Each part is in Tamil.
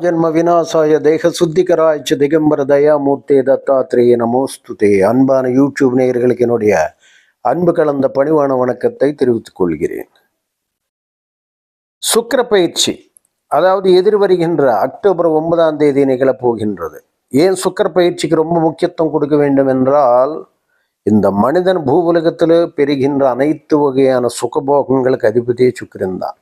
ஜன்ம விநாசாய தேக சுத்திகராய்ச்ச திகம்பர தயாமூர்த்தி தத்தாத்திரேய நமோஸ்துதே. அன்பான யூடியூப் நேயர்களுக்கு என்னுடைய அன்பு கலந்த பணிவான வணக்கத்தை தெரிவித்துக் கொள்கிறேன். சுக்கர பயிற்சி அதாவது எதிர் வருகின்ற அக்டோபர் ஒன்பதாம் தேதி நிகழப் போகின்றது. ஏன் சுக்கிர பயிற்சிக்கு ரொம்ப முக்கியத்துவம் கொடுக்க வேண்டும் என்றால் இந்த மனிதன் பூவுலகத்தில் பெறுகின்ற அனைத்து வகையான சுகபோகங்களுக்கு அதிபதியே சுக்கிரன் தான்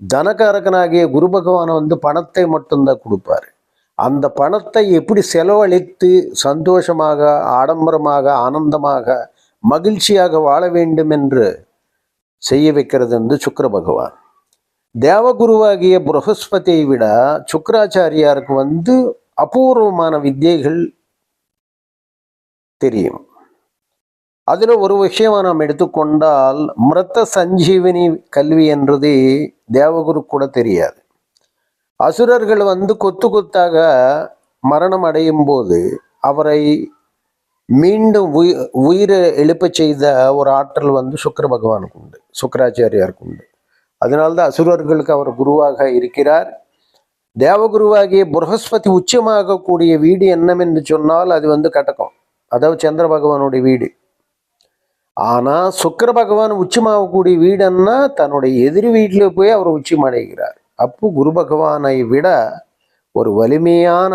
தனகாரகனாகிய குரு பகவான் வந்து பணத்தை மட்டும்தான் கொடுப்பாரு. அந்த பணத்தை எப்படி செலவழித்து சந்தோஷமாக ஆடம்பரமாக ஆனந்தமாக மகிழ்ச்சியாக வாழ வேண்டும் என்று செய்ய வைக்கிறது வந்து சுக்கர பகவான். தேவகுருவாகிய புரகஸ்பதியை விட சுக்கராச்சாரியாருக்கு வந்து அபூர்வமான வித்தியைகள் தெரியும். அதில் ஒரு விஷயமா நாம் எடுத்துக்கொண்டால் மிருத்த சஞ்சீவினி கல்வி என்றது தேவகுரு கூட தெரியாது. அசுரர்கள் வந்து கொத்து கொத்தாக மரணம் அடையும் போது அவரை மீண்டும் உயி உயிரை எழுப்பச் செய்த ஒரு ஆற்றல் வந்து சுக்கர பகவானுக்கு உண்டு சுக்கராச்சாரியாருக்கு உண்டு. அதனால்தான் அசுரர்களுக்கு அவர் குருவாக இருக்கிறார். தேவகுருவாகிய புரகஸ்பதி உச்சமாகக்கூடிய வீடு என்னவென்று சொன்னால் அது வந்து கட்டகம். அதாவது சந்திர பகவானுடைய வீடு. ஆனா சுக்கர பகவான் உச்சமாகக்கூடிய வீடுன்னா தன்னுடைய எதிரி வீட்டில் போய் அவர் உச்சம் அடைகிறார் அப்போ குரு பகவானை விட ஒரு வலிமையான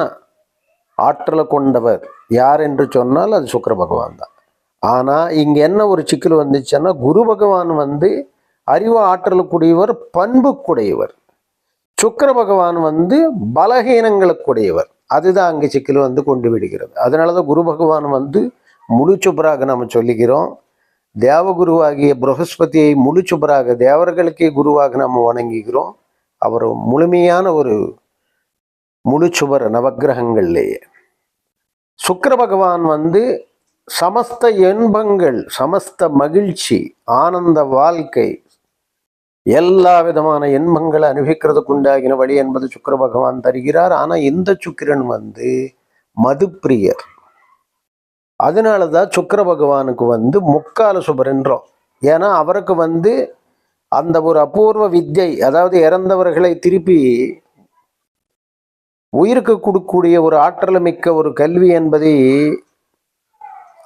ஆற்றலை கொண்டவர் யார் என்று சொன்னால் அது சுக்கிர பகவான் தான். ஆனா இங்க என்ன ஒரு சிக்கல் வந்துச்சுன்னா குரு பகவான் வந்து அறிவு ஆற்றலுக்குடையவர் பண்புக்குடையவர். சுக்கர பகவான் வந்து பலகீனங்களுக்குடையவர். அதுதான் அங்கே சிக்கல் வந்து கொண்டு விடுகிறது. அதனால தான் குரு பகவான் வந்து முழு சுப்ராக நம்ம சொல்லிக்கிறோம் தேவகுருவாகிய புரகஸ்பதியை முழு சுபராக தேவர்களுக்கே குருவாக நம்ம வணங்குகிறோம். அவர் முழுமையான ஒரு முழு சுபர் நவக்கிரகங்கள்லேயே சுக்கிர பகவான் வந்து சமஸ்த இன்பங்கள் சமஸ்த மகிழ்ச்சி ஆனந்த வாழ்க்கை எல்லா விதமான இன்பங்களை அனுபவிக்கிறதுக்கு உண்டாகின வழி என்பது சுக்கர பகவான் தருகிறார். ஆனால் இந்த சுக்கிரன் வந்து மதுப்பிரியர். அதனால தான் சுக்கர பகவானுக்கு வந்து முக்கால சுபர்ன்றோம். ஏன்னா அவருக்கு வந்து அந்த ஒரு அபூர்வ வித்யை அதாவது இறந்தவர்களை திருப்பி உயிருக்கு கொடுக்கக்கூடிய ஒரு ஆற்றல் மிக்க ஒரு கல்வி என்பதை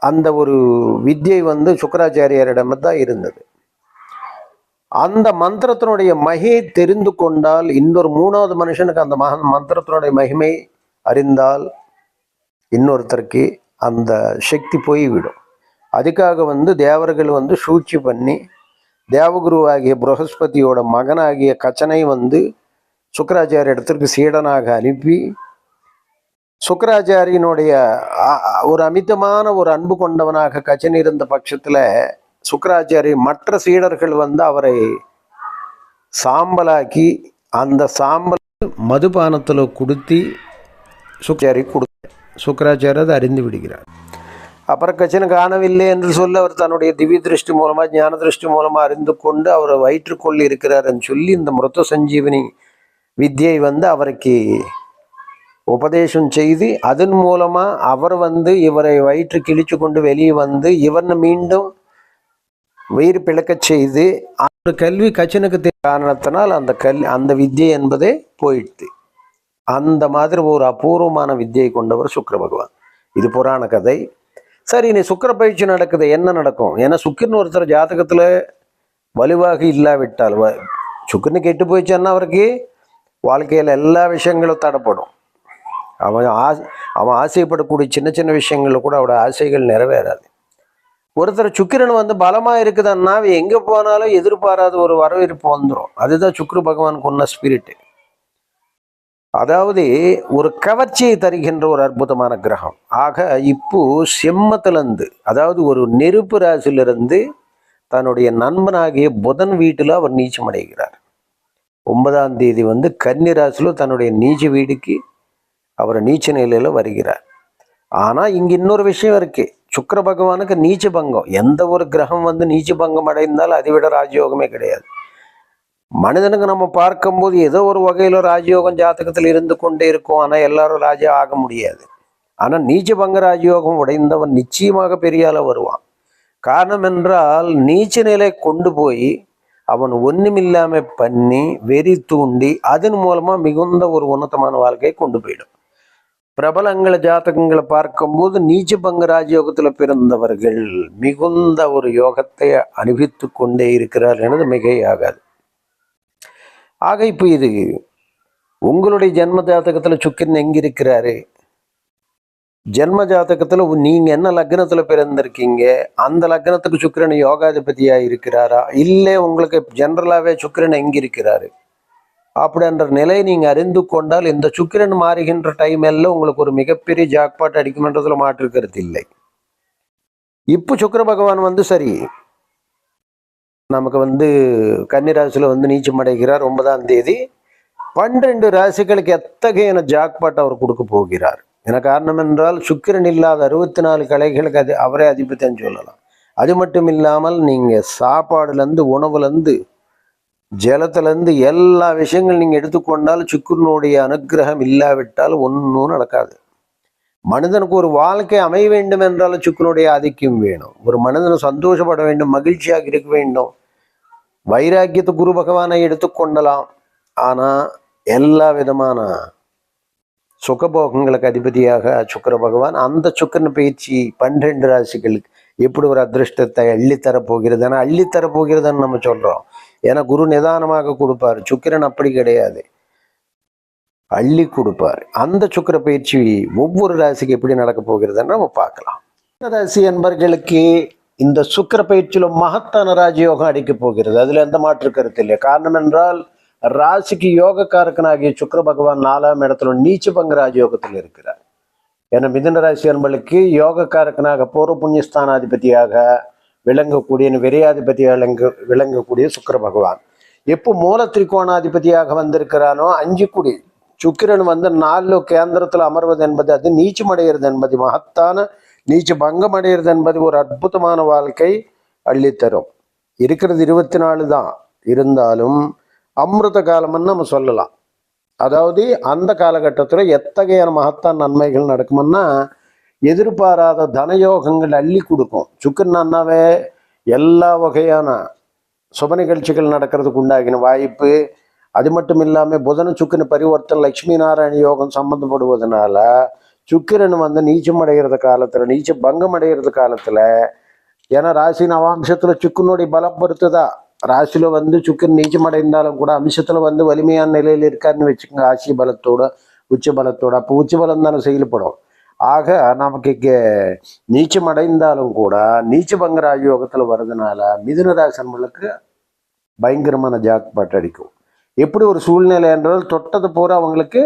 அந்த ஒரு வித்யை வந்து சுக்கராச்சாரியரிடம் தான் இருந்தது. அந்த மந்திரத்தினுடைய மகியை தெரிந்து கொண்டால் இன்னொரு மூணாவது மனுஷனுக்கு அந்த மக மந்திரத்தினுடைய மகிமை அறிந்தால் இன்னொருத்தருக்கு அந்த சக்தி போய்விடும் அதுக்காக வந்து தேவர்கள் வந்து சூழ்ச்சி பண்ணி தேவகுருவாகிய புரகஸ்பதியோட மகனாகிய கச்சனை வந்து சுக்கராச்சாரிய இடத்திற்கு சீடனாக அனுப்பி சுக்கராச்சாரியனுடைய ஒரு அமிதமான ஒரு அன்பு கொண்டவனாக கச்சன் இருந்த பட்சத்தில் சுக்கராச்சாரி மற்ற சீடர்கள் வந்து அவரை சாம்பலாக்கி அந்த சாம்பல் மதுபானத்தில் கொடுத்தி சுக்கராச்சாரி கொடு சுக்கராச்சாரியர் அதை அறிந்து விடுகிறார். அப்புறம் கச்சனை காணவில்லை என்று சொல்ல அவர் தன்னுடைய திவ்ய திருஷ்டி மூலமாக ஞான திருஷ்டி மூலமாக அறிந்து கொண்டு அவர் வயிற்றுக்கொள் இருக்கிறார்னு சொல்லி இந்த மிருத்த சஞ்சீவனி வித்தியை வந்து அவருக்கு உபதேசம் செய்து அதன் மூலமாக அவர் வந்து இவரை வயிற்று கிழிச்சு கொண்டு வெளியே வந்து இவனை மீண்டும் வயிறு பிளக்கச் செய்து அந்த கல்வி கச்சனுக்கு காரணத்தினால் அந்த கல் அந்த வித்யை என்பதே போயிடுது. அந்த மாதிரி ஒரு அபூர்வமான வித்தியை கொண்டவர் சுக்கர பகவான். இது புராண கதை. சரி இனி சுக்கிர பயிற்சி நடக்குது. என்ன நடக்கும்? ஏன்னா சுக்கிரன் ஒருத்தர் ஜாதகத்தில் வலுவாக இல்லாவிட்டால் வ- கெட்டு போயிடுச்சுன்னா அவருக்கு. வாழ்க்கையில் எல்லா விஷயங்களும் தடைப்படும். அவன் ஆசை அவன் ஆசைப்படக்கூடிய சின்ன சின்ன விஷயங்களில் கூட அவரோட ஆசைகள் நிறைவேறாது. ஒருத்தர் சுக்கிரன் வந்து பலமாக இருக்குதுன்னா எங்கே போனாலும் எதிர்பாராத ஒரு வரவேற்பு வந்துடும் அதுதான் சுக்ரு பகவானுக்கு உள்ள ஸ்பிரிட் அதாவது ஒரு கவர்ச்சியை தருகின்ற ஒரு அற்புதமான கிரகம். ஆக இப்போ செம்மத்திலிருந்து அதாவது ஒரு நெருப்பு ராசியிலிருந்து தன்னுடைய நண்பனாகிய புதன் வீட்டில் அவர் நீச்சம் அடைகிறார். ஒன்பதாம் தேதி வந்து கன்னி ராசியில் தன்னுடைய நீச்ச வீடுக்கு அவர் நீச்ச நிலையில் வருகிறார். ஆனால் இங்கே இன்னொரு விஷயம் இருக்கு. சுக்கிர பகவானுக்கு நீச்ச பங்கம். எந்த ஒரு கிரகம் வந்து நீச்ச பங்கம் அடைந்தால் அதை விட ராஜயோகமே கிடையாது. மனிதனுக்கு நம்ம பார்க்கும்போது ஏதோ ஒரு வகையில் ராஜயோகம் ஜாதகத்தில் இருந்து கொண்டே இருக்கும். ஆனால் எல்லாரும் ராஜா ஆக முடியாது. ஆனால் நீச்ச பங்க ராஜயோகம் உடைந்தவன் நிச்சயமாக பெரியால வருவான். காரணம் என்றால் நீச்ச நிலை கொண்டு போய் அவன் ஒன்றுமில்லாமல் பண்ணி வெறி தூண்டி அதன் மூலமாக மிகுந்த ஒரு உன்னதமான வாழ்க்கையை கொண்டு போயிடும். பிரபலங்களை ஜாதகங்களை பார்க்கும்போது நீச்ச பங்க ராஜயோகத்துல பிறந்தவர்கள் மிகுந்த ஒரு யோகத்தை அனுபவித்து கொண்டே இருக்கிறார் எனது மிகையாகாது. ஆக இப்போ இது உங்களுடைய ஜென்ம ஜாதகத்தில் சுக்கிரன் எங்கே இருக்கிறாரு ஜென்ம ஜாதகத்தில் நீங்கள் என்ன லக்னத்தில் பிறந்திருக்கீங்க? அந்த லக்னத்துக்கு சுக்கிரன் யோகாதிபதியாக இருக்கிறாரா? இல்லை உங்களுக்கு ஜென்ரலாகவே சுக்கிரன் எங்கே இருக்கிறாரு அப்படின்ற நிலையை நீங்கள் அறிந்து கொண்டால் இந்த சுக்கிரன் மாறுகின்ற டைம் எல்லாம் உங்களுக்கு ஒரு மிகப்பெரிய ஜாக்பாட் அடிக்கும்ன்றதுல மாற்றிருக்கிறது இல்லை. இப்போ சுக்கிர பகவான் வந்து சரி நமக்கு வந்து கன்னிராசியில் வந்து நீச்சம் அடைகிறார் ஒன்பதாம் தேதி. பன்னிரெண்டு ராசிகளுக்கு எத்தகைய ஜாக்பாட் அவர் கொடுக்க போகிறார்? என காரணம் என்றால் சுக்கிரன் இல்லாத அறுபத்தி நாலு கலைகளுக்கு அது அவரே அதிபத்தியம் சொல்லலாம். அது மட்டும் இல்லாமல் நீங்கள் சாப்பாடுலேருந்து உணவுலேருந்து ஜலத்திலேருந்து எல்லா விஷயங்கள் நீங்கள் எடுத்துக்கொண்டால் சுக்கிரனுடைய அனுக்கிரகம் இல்லாவிட்டால் ஒன்றும் நடக்காது. மனிதனுக்கு ஒரு வாழ்க்கை அமைய வேண்டும் என்றால் சுக்கிரனுடைய ஆதிக்கம் வேணும். ஒரு மனிதன் சந்தோஷப்பட வேண்டும் மகிழ்ச்சியாக இருக்க வேண்டும். வைராக்கியத்தை குரு பகவானை எடுத்துக்கொண்டலாம் ஆனால் எல்லா விதமான சுகபோகங்களுக்கு அதிபதியாக சுக்கிர பகவான் அந்த சுக்கிரன் பயிற்சி பன்னிரெண்டு ராசிகளுக்கு எப்படி ஒரு அதிர்ஷ்டத்தை அள்ளித்தரப் அள்ளித்தரப்போகிறதுன்னு போகிறதுன்னு நம்ம சொல்றோம். ஏன்னா குரு நிதானமாக கொடுப்பார். சுக்கிரன் அப்படி கிடையாது. அள்ளி கொடுப்பார். அந்த சுக்கிர பயிற்சி ஒவ்வொரு ராசிக்கு எப்படி நடக்க போகிறதுன்னு நம்ம பார்க்கலாம். ராசி என்பர்களுக்கு இந்த சுக்கிர பயிற்சியில மகத்தான ராஜயோகம் அடிக்கப் போகிறது. அதுல எந்த மாற்று கருத்து இல்லை காரணம் என்றால் ராசிக்கு யோகக்காரகனாகிய சுக்கர பகவான் நாலாம் இடத்துல நீச்சு பங்கு ராஜயோகத்தில் இருக்கிறார். ஏன்னா மிதன ராசி என்பளுக்கு யோகக்காரகனாக பூர்வ புண்ணியஸ்தானாதிபதியாக விளங்கக்கூடிய விரையாதிபதியாக விளங்க விளங்கக்கூடிய சுக்கிர பகவான். எப்போ மூல திரிகோணாதிபதியாக வந்திருக்கிறானோ அஞ்சு குடி சுக்கிரன் வந்து நாலு கேந்திரத்தில் அமர்வது என்பது அது நீச்சமடைகிறது என்பது மகத்தான நீச்சு பங்கம் அடைகிறது என்பது ஒரு அற்புதமான வாழ்க்கை அள்ளித்தரும். இருக்கிறது இருபத்தி நாலு தான். இருந்தாலும் அமிர்த காலம்னு நம்ம சொல்லலாம். அதாவது அந்த காலகட்டத்தில் எத்தகைய மகத்தான் நன்மைகள் நடக்குமுன்னா எதிர்பாராத தனயோகங்கள் அள்ளி கொடுக்கும். சுக்கரன் அண்ணாவே எல்லா வகையான சுப நிகழ்ச்சிகள் நடக்கிறதுக்கு உண்டாகின வாய்ப்பு. அது மட்டும் இல்லாமல் புதன சுக்குன்னு பரிவர்த்தனை லக்ஷ்மி நாராயண யோகம் சம்மந்தப்படுவதனால சுக்கிரன் வந்து நீச்சம் அடைகிறது காலத்தில் நீச்ச பங்கம் அடைகிறது காலத்தில் ஏன்னா ராசி நவாம்சத்தில் சுக்கனுடைய பலம் பொறுத்துதா. ராசியில் வந்து சுக்கரன் நீச்சம் அடைந்தாலும் கூட அம்சத்தில் வந்து வலிமையான நிலையில் இருக்காருன்னு வச்சுக்கோங்க. ஆசி பலத்தோட உச்ச பலத்தோட அப்போ உச்ச பலம் தானே செயல்படும். ஆக நமக்கு இங்கே நீச்சம் அடைந்தாலும் கூட நீச்ச பங்க ராஜயோகத்தில் வர்றதுனால மிதுனராசன்களுக்கு பயங்கரமான ஜாக்பாட் அடிக்கும். எப்படி ஒரு சூழ்நிலை என்றால் தொட்டது பூரா அவங்களுக்கு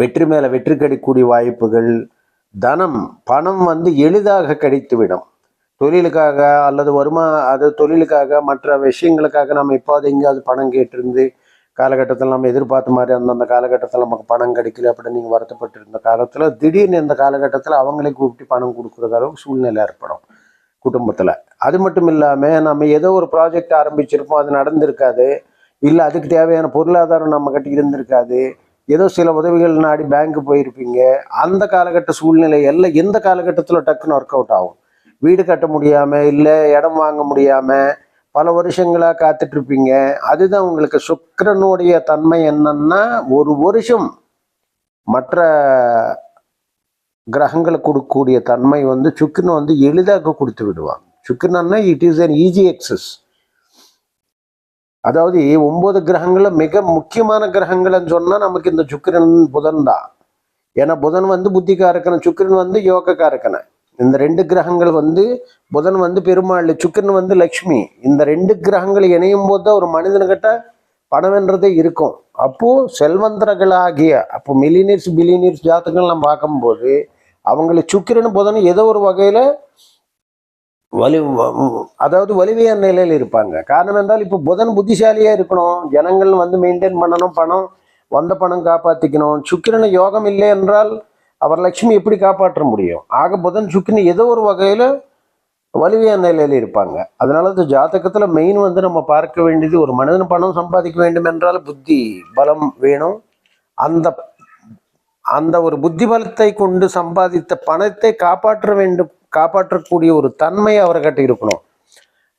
வெற்றி மேலே வெற்றி கிடைக்கக்கூடிய வாய்ப்புகள் தனம் பணம் வந்து எளிதாக கிடைத்துவிடும். தொழிலுக்காக அல்லது வருமா அது தொழிலுக்காக மற்ற விஷயங்களுக்காக நம்ம இப்போது எங்கேயாவது பணம் கேட்டிருந்து காலகட்டத்தில் நம்ம எதிர்பார்த்த மாதிரி அந்தந்த காலகட்டத்தில் நமக்கு பணம் கிடைக்கல அப்படின்னு நீங்கள் வருத்தப்பட்டு இருந்த காலத்தில் திடீர்னு இந்த காலகட்டத்தில் அவங்களே கூப்பிட்டு பணம் கொடுக்குற அளவுக்கு சூழ்நிலை ஏற்படும் குடும்பத்தில். அது மட்டும் இல்லாமல் நம்ம ஏதோ ஒரு ப்ராஜெக்ட் ஆரம்பிச்சிருப்போம் அது நடந்திருக்காது. இல்லை அதுக்கு தேவையான பொருளாதாரம் நம்ம இருந்திருக்காது. ஏதோ சில உதவிகள் நாடி பேங்க் போயிருப்பீங்க. அந்த காலகட்ட சூழ்நிலை எல்லாம் எந்த காலகட்டத்தில் டக்குன்னு ஒர்க் அவுட் ஆகும்? வீடு கட்ட முடியாமல் இல்லை இடம் வாங்க முடியாமல் பல வருஷங்களாக காத்துட்ருப்பீங்க. அதுதான் உங்களுக்கு சுக்கரனுடைய தன்மை என்னன்னா ஒரு வருஷம் மற்ற கிரகங்களுக்கு கொடுக்கக்கூடிய தன்மை வந்து சுக்கிரன் வந்து எளிதாக கொடுத்து விடுவான். சுக்கரன்னா it is an easy access அதாவது ஒன்பது கிரகங்கள்ல மிக முக்கியமான கிரகங்கள்னு சொன்னா நமக்கு இந்த சுக்கிரன் புதன் தான். ஏன்னா புதன் வந்து புத்திகாரக்கன சுக்கிரன் வந்து யோகக்காரக்கன இந்த ரெண்டு கிரகங்கள் வந்து புதன் வந்து பெருமாள் சுக்கிரன் வந்து லக்ஷ்மி. இந்த ரெண்டு கிரகங்கள் இணையும் போது தான் ஒரு மனிதன்கிட்ட பணம்ன்றதே இருக்கும். அப்போ செல்வந்தர்களாகிய அப்போ மில்லினியர்ஸ் பில்லினியர்ஸ் ஜாதகங்கள் நம்ம பார்க்கும்போது அவங்களுக்கு சுக்கிரன் புதன் ஏதோ ஒரு வகையில வலி அதாவது வலிமையான நிலையில் இருப்பாங்க. காரணம் என்றால் இப்போ புதன் புத்திசாலியாக இருக்கணும். ஜனங்கள் வந்து மெயின்டைன் பண்ணணும் பணம் வந்த பணம் காப்பாற்றிக்கணும் சுக்கிரன் யோகம் இல்லை என்றால் அவர் லட்சுமி எப்படி காப்பாற்ற முடியும்? ஆக புதன் சுக்கிரன் ஏதோ ஒரு வகையில் வலிமையான நிலையில் இருப்பாங்க. அதனால இந்த ஜாதகத்தில் மெயின் வந்து நம்ம பார்க்க வேண்டியது ஒரு மனிதன் பணம் சம்பாதிக்க வேண்டும் என்றால் புத்தி பலம் வேணும். அந்த அந்த ஒரு புத்தி பலத்தை கொண்டு சம்பாதித்த பணத்தை காப்பாற்ற வேண்டும் காப்பாற்றக்கூடிய ஒரு தன்மை அவர்கிட்ட இருக்கணும்.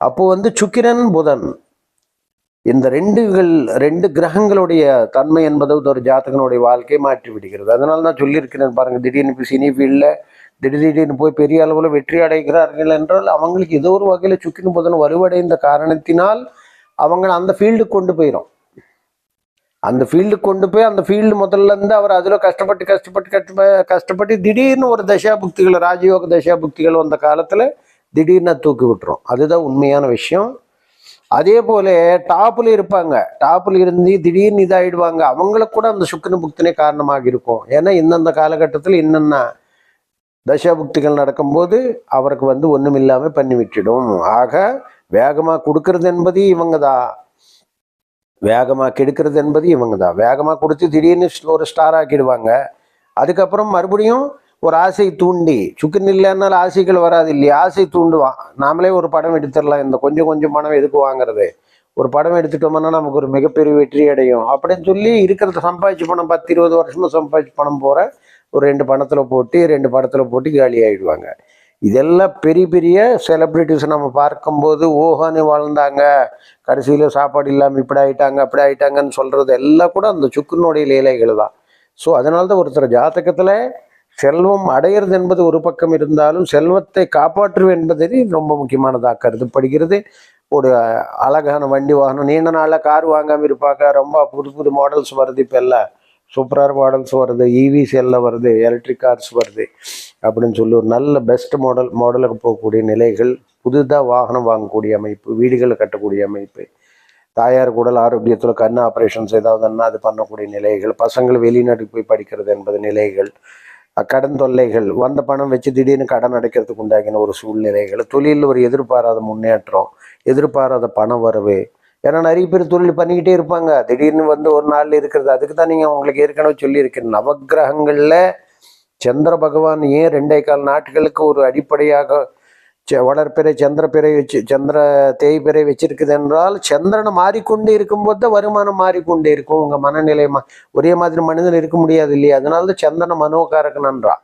அப்போ வந்து சுக்கிரன் புதன் இந்த ரெண்டுகள் ரெண்டு கிரகங்களுடைய தன்மை என்பது ஒரு ஜாத்தகனுடைய வாழ்க்கையை மாற்றி விடுகிறது. அதனால தான் சொல்லியிருக்கிறேன் பாருங்க திடீர்னு இப்போ சினி ஃபீல்டில் திடீர் திடீர்னு போய் பெரிய அளவில் வெற்றி அடைகிறார்கள் என்றால் அவங்களுக்கு ஏதோ ஒரு வகையில் சுக்கிரன் புதன் வலுவடைந்த காரணத்தினால் அவங்க அந்த ஃபீல்டுக்கு கொண்டு போயிடும் அந்த ஃபீல்டு கொண்டு போய் அந்த ஃபீல்டு முதல்ல இருந்து அவர் அதில் கஷ்டப்பட்டு கஷ்டப்பட்டு கஷ்டப்ப கஷ்டப்பட்டு திடீர்னு ஒரு தசாபுக்திகள் ராஜயோக தசாபுக்திகள் வந்த காலத்தில் திடீர்னு தூக்கி விட்டுரும். அதுதான் உண்மையான விஷயம். அதே போல டாப்பில் இருப்பாங்க. டாப்பில் இருந்து திடீர்னு இதாயிடுவாங்க. அவங்களுக்கு கூட அந்த சுக்கன புக்தினே காரணமாக இருக்கும். ஏன்னா இந்தந்த காலகட்டத்தில் என்னென்ன தசாபுக்திகள் நடக்கும்போது அவருக்கு வந்து ஒன்றும் இல்லாமல் பண்ணி விட்டுடும் ஆக வேகமாக கொடுக்கறது என்பது இவங்க தான் வேகமாக கெடுக்கிறது என்பது இவங்க தான் வேகமாக கொடுத்து திடீர்னு ஒரு ஸ்டார் ஆக்கிடுவாங்க. அதுக்கப்புறம் மறுபடியும் ஒரு ஆசை தூண்டி. சுக்குன்னு இல்லைன்னாலும் ஆசைகள் வராது இல்லையா? ஆசை தூண்டுவான். நாமளே ஒரு படம் எடுத்துடலாம். இந்த கொஞ்சம் கொஞ்சம் பணம் எதுக்கு வாங்குறது? ஒரு படம் எடுத்துட்டோம்னா நமக்கு ஒரு மிகப்பெரிய வெற்றி அடையும். அப்படின்னு சொல்லி இருக்கிறத சம்பாதிச்சு பணம் பத்து இருபது வருஷமாக சம்பாதிச்சு பணம் போகிற ஒரு ரெண்டு பணத்தில் போட்டு ரெண்டு படத்தில் போட்டு காலி ஆகிடுவாங்க இதெல்லாம் பெரிய பெரிய செலிப்ரிட்டிஸ் நம்ம பார்க்கும்போது ஓஹோன்னு வாழ்ந்தாங்க. கடைசியில் சாப்பாடு இல்லாமல் இப்படி ஆயிட்டாங்க அப்படி ஆயிட்டாங்கன்னு சொல்கிறது எல்லாம் கூட அந்த சுக்குனுடைய லீலைகள் தான். ஸோ அதனால தான் ஒருத்தர் ஜாதகத்தில் செல்வம் அடையிறது என்பது ஒரு பக்கம் இருந்தாலும் செல்வத்தை காப்பாற்றுவது என்பது ரொம்ப முக்கியமானதாக கருதப்படுகிறது. ஒரு அழகான வண்டி வாகனம் நீண்ட நாளில் கார் வாங்காமல் இருப்பாங்க. ரொம்ப புது புது மாடல்ஸ் வருது இப்போ எல்லாம். சூப்பராக மாடல்ஸ் வருது இவிஸ் வருது எலக்ட்ரிக் கார்ஸ் வருது அப்படின்னு சொல்லி ஒரு நல்ல பெஸ்ட் மாடல் மாடலுக்கு போகக்கூடிய நிலைகள் புதுதாக வாகனம் வாங்கக்கூடிய அமைப்பு வீடுகளை கட்டக்கூடிய அமைப்பு தாயார் உடல் ஆரோக்கியத்தில் கண் ஆப்ரேஷன்ஸ் ஏதாவதுன்னா அது பண்ணக்கூடிய நிலைகள் பசங்கள் வெளிநாட்டுக்கு போய் படிக்கிறது என்பது நிலைகள் கடன் தொல்லைகள் வந்த பணம் வச்சு திடீர்னு கடன் அடைக்கிறதுக்கு உண்டாகின ஒரு சூழ்நிலைகள் தொழிலில் ஒரு எதிர்பாராத முன்னேற்றம் எதிர்பாராத பண வரவு ஏன்னா நிறைய பேர் தொழில் பண்ணிக்கிட்டே இருப்பாங்க. திடீர்னு வந்து ஒரு நாள் இருக்கிறது அதுக்கு தான் நீங்கள் உங்களுக்கு ஏற்கனவே சொல்லியிருக்கேன். நவக்கிரகங்களில் சந்திர பகவான் ஏன் ரெண்டே கால் நாட்களுக்கு ஒரு அடிப்படையாக ச- வளர்பிறை சந்திரப்பிறை வச்சு சந்திர தேய்பிறை வச்சிருக்குது என்றால் சந்திரனை மாறிக்கொண்டே இருக்கும்போது தான் வருமானம் மாறிக்கொண்டே இருக்கும். உங்கள் மனநிலை மா ஒரே மாதிரி மனிதன் இருக்க முடியாது இல்லையா? அதனால தான் சந்திரனை மனோகாரகனன்றா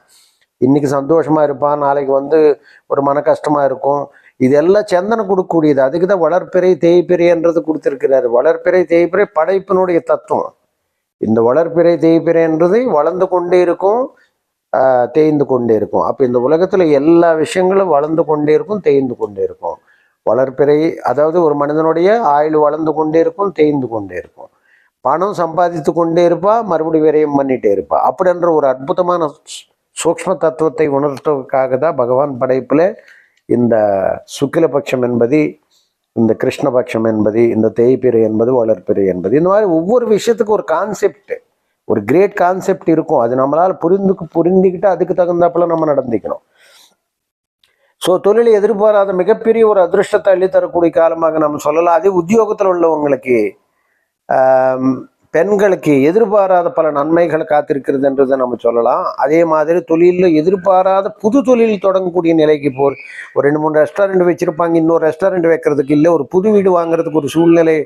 இன்னைக்கு சந்தோஷமா இருப்பான் நாளைக்கு வந்து ஒரு மன கஷ்டமா இருக்கும். இதெல்லாம் சந்தனம் கொடுக்கக்கூடியது. அதுக்கு தான் வளர்ப்பிறை தேய்பிறைன்றது கொடுத்துருக்கிறாரு. வளர்ப்பிறை தேய்பிறை படைப்பினுடைய தத்துவம். இந்த வளர்ப்பிறை தேய்பிறைன்றது வளர்ந்து கொண்டே இருக்கும் தேய்ந்து கொண்டே இருக்கும். அப்போ இந்த உலகத்தில் எல்லா விஷயங்களும் வளர்ந்து கொண்டே இருக்கும் தேய்ந்து கொண்டே இருக்கும். வளர்ப்பிறை அதாவது ஒரு மனிதனுடைய ஆயுள் வளர்ந்து கொண்டே இருக்கும் தேய்ந்து கொண்டே இருக்கும். பணம் சம்பாதித்து கொண்டே இருப்பா மறுபடியும் விரயம் பண்ணிட்டே இருப்பா. அப்படின்ற ஒரு அற்புதமான சூக்ம சூக்ஷ்ம தத்துவத்தை உணர்த்துவதற்காக தான் பகவான் படைப்பில் இந்த சுக்கிலபட்சம் என்பது இந்த கிருஷ்ணபட்சம் என்பது இந்த தேய்பிறை என்பது வளர்ப்பிறை என்பது இந்த மாதிரி ஒவ்வொரு விஷயத்துக்கும் ஒரு கான்செப்ட் ஒரு கிரேட் கான்செப்ட் இருக்கும். அது நம்மளால் புரிந்து புரிந்துக்கிட்டு அதுக்கு தகுந்தாப்புல நம்ம நடந்துக்கணும். ஸோ தொழிலை எதிர்பாராத மிகப்பெரிய ஒரு அதிர்ஷ்டத்தை அள்ளித்தரக்கூடிய காலமாக நம்ம சொல்லலாம். அதே உத்தியோகத்தில் உள்ளவங்களுக்கு பெண்களுக்கு எதிர்பாராத பல நன்மைகள் காத்திருக்கிறது என்றதை நம்ம சொல்லலாம். அதே மாதிரி தொழிலில் எதிர்பாராத புது தொழில் தொடங்கக்கூடிய நிலைக்கு போ ஒரு ரெண்டு மூணு ரெஸ்டாரண்ட் வச்சுருப்பாங்க இன்னொரு ரெஸ்டாரண்ட் வைக்கிறதுக்கு இல்லை ஒரு புது வீடு வாங்குறதுக்கு ஒரு சூழ்நிலை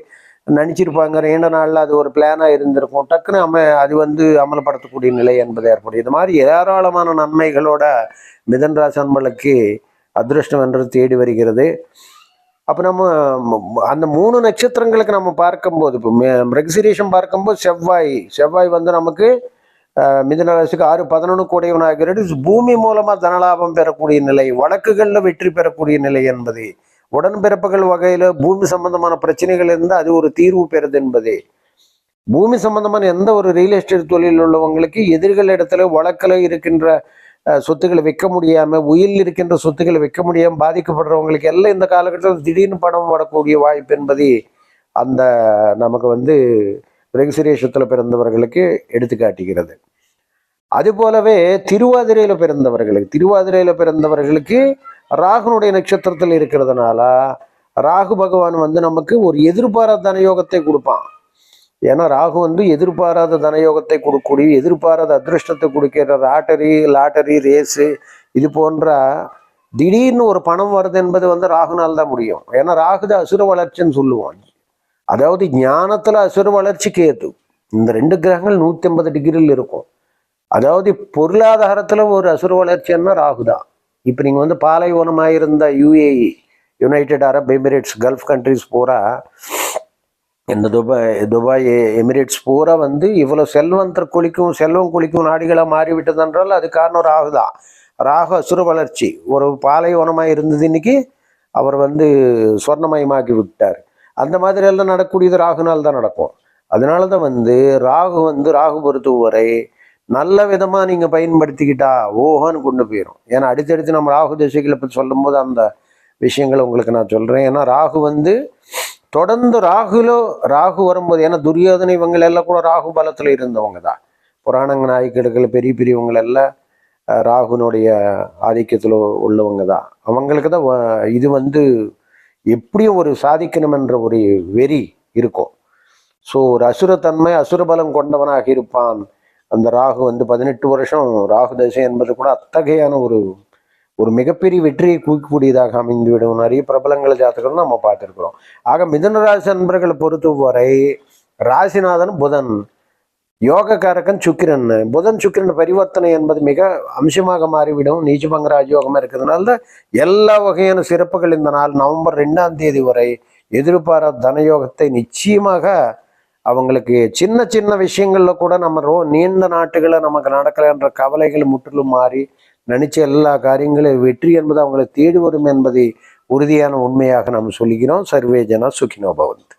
நினச்சிருப்பாங்க நீண்ட நாளில் அது ஒரு பிளானாக இருந்திருக்கும். டக்குன்னு அம அது வந்து அமல்படுத்தக்கூடிய நிலை என்பது ஏற்படும். இது மாதிரி ஏராளமான நன்மைகளோட மிதன் ராசி அன்பர்களுக்கு அதிர்ஷ்டம் என்று தேடி வருகிறது. அப்போ நம்ம அந்த மூணு நட்சத்திரங்களுக்கு நம்ம பார்க்கும்போது இப்போ மிருகசிரேஷம் பார்க்கும்போது செவ்வாய் செவ்வாய் வந்து நமக்கு மிதன ராசிக்கு ஆறு பதினொன்று கூடையவனாகிறது பூமி மூலமாக தனலாபம் பெறக்கூடிய நிலை வழக்குகளில் வெற்றி பெறக்கூடிய நிலை என்பது உடன்பிறப்புகள் வகையில் பூமி சம்பந்தமான பிரச்சனைகள் இருந்தால் அது ஒரு தீர்வு பெறுது என்பது. பூமி சம்பந்தமான எந்த ஒரு ரியல் எஸ்டேட் தொழில் உள்ளவங்களுக்கு எதிர்கள் இடத்துல வழக்கில் இருக்கின்ற சொத்துக்களை விற்க முடியாமல் உயில் இருக்கின்ற சொத்துக்களை விற்க முடியாமல் பாதிக்கப்படுறவங்களுக்கு எல்லாம் இந்த காலகட்டத்தில் திடீர்னு பணம் வரக்கூடிய வாய்ப்பு என்பது அந்த நமக்கு வந்து ரெகுசிரேஷத்தில் பிறந்தவர்களுக்கு எடுத்துக்காட்டுகிறது அது போலவே திருவாதிரையில் பிறந்தவர்களுக்கு திருவாதிரையில் பிறந்தவர்களுக்கு ராகுனுடைய நட்சத்திரத்தில் இருக்கிறதுனால ராகு பகவான் வந்து நமக்கு ஒரு எதிர்பாராத தனயோகத்தை கொடுப்பான். ஏன்னா ராகு வந்து எதிர்பாராத தனயோகத்தை கொடுக்கக்கூடிய எதிர்பாராத அதிர்ஷ்டத்தை கொடுக்கிற லாட்டரி லாட்டரி ரேஸு இது போன்ற திடீர்னு ஒரு பணம் வருது என்பது வந்து ராகுனால் தான் முடியும். ஏன்னா ராகு தான் அசுர வளர்ச்சின்னு சொல்லுவோம் அதாவது ஞானத்தில் அசுர வளர்ச்சி கேது இந்த ரெண்டு கிரகங்கள் நூற்றி ஐம்பது டிகிரியில் இருக்கும். அதாவது பொருளாதாரத்தில் ஒரு அசுர வளர்ச்சின்னா ராகு தான் இப்போ நீங்கள் வந்து பாலைவனமாக இருந்த UAE United Arab Emirates Gulf countries பூரா இந்த துபாய் துபாய் எமிரேட்ஸ் பூரா வந்து இவ்வளோ செல்வந்தர் குளிக்கும் செல்வம் குளிக்கும் நாடுகளாக மாறிவிட்டது என்றால் அது காரணம் ராகு தான். ராகு அசுர வளர்ச்சி. ஒரு பாலைவனமாக இருந்தது இன்னைக்கு அவர் வந்து சொர்ணமயமாக்கி விட்டார். அந்த மாதிரி எல்லாம் நடக்கக்கூடியது ராகுனால் தான் நடக்கும். அதனால தான் வந்து ராகு வந்து ராகு பொறுத்தவரை நல்ல விதமாக நீங்கள் பயன்படுத்திக்கிட்டா ஓஹோன்னு கொண்டு போயிடும் ஏன்னா அடுத்தடுத்து நம்ம ராகு திசைகளை பற்றி சொல்லும்போது அந்த விஷயங்களை உங்களுக்கு நான் சொல்கிறேன் ஏன்னா ராகு வந்து தொடர்ந்து ராகுலோ ராகு வரும்போது ஏன்னா துரியோதனை இவங்க எல்லாம் கூட ராகு பலத்தில் இருந்தவங்க தான். புராணங்க நாயக்கர்கள் பெரிய பெரியவங்க எல்லாம் ராகுனுடைய ஆதிக்கத்தில் உள்ளவங்க தான். அவங்களுக்கு தான் வ- இது வந்து எப்படியும் ஒரு சாதிக்கணுமென்ற ஒரு வெறி இருக்கும். ஸோ ஒரு அசுரத்தன்மை அசுரபலம் கொண்டவனாக இருப்பான். அந்த ராகு வந்து பதினெட்டு வருஷம் ராகு தசை என்பது கூட அத்தகையான ஒரு ஒரு மிகப்பெரிய வெற்றியை குவிக்கக்கூடியதாக அமைந்துவிடும். நிறைய பிரபலங்கள் ஜாதகம் நம்ம பார்த்துருக்குறோம். ஆக மிதனராசி நண்பர்களை பொறுத்தவரை ராசிநாதன் புதன். யோகக்காரகன் சுக்கிரன். புதன் சுக்கிரன் பரிவர்த்தனை என்பது மிக அம்சமாக மாறிவிடும். நீச்சபங்க ராஜயோகமாக இருக்கிறதுனால தான் எல்லா வகையான சிறப்புகள் இந்த நாள் நவம்பர் ரெண்டாம் தேதி வரை எதிர்பாராத தனயோகத்தை நிச்சயமாக அவங்களுக்கு சின்ன சின்ன விஷயங்கள்ல கூட நம்ம ரோ நீண்ட நாட்டுகளை நமக்கு நடக்கலைன்ற கவலைகள் முற்றிலும் மாறி நினைச்ச எல்லா காரியங்களும் வெற்றி என்பது அவங்களை தேடி வரும் என்பதை உறுதியான உண்மையாக நாம் சொல்லிக்கிறோம் சர்வேஜனா சுகினோ பவந்த்.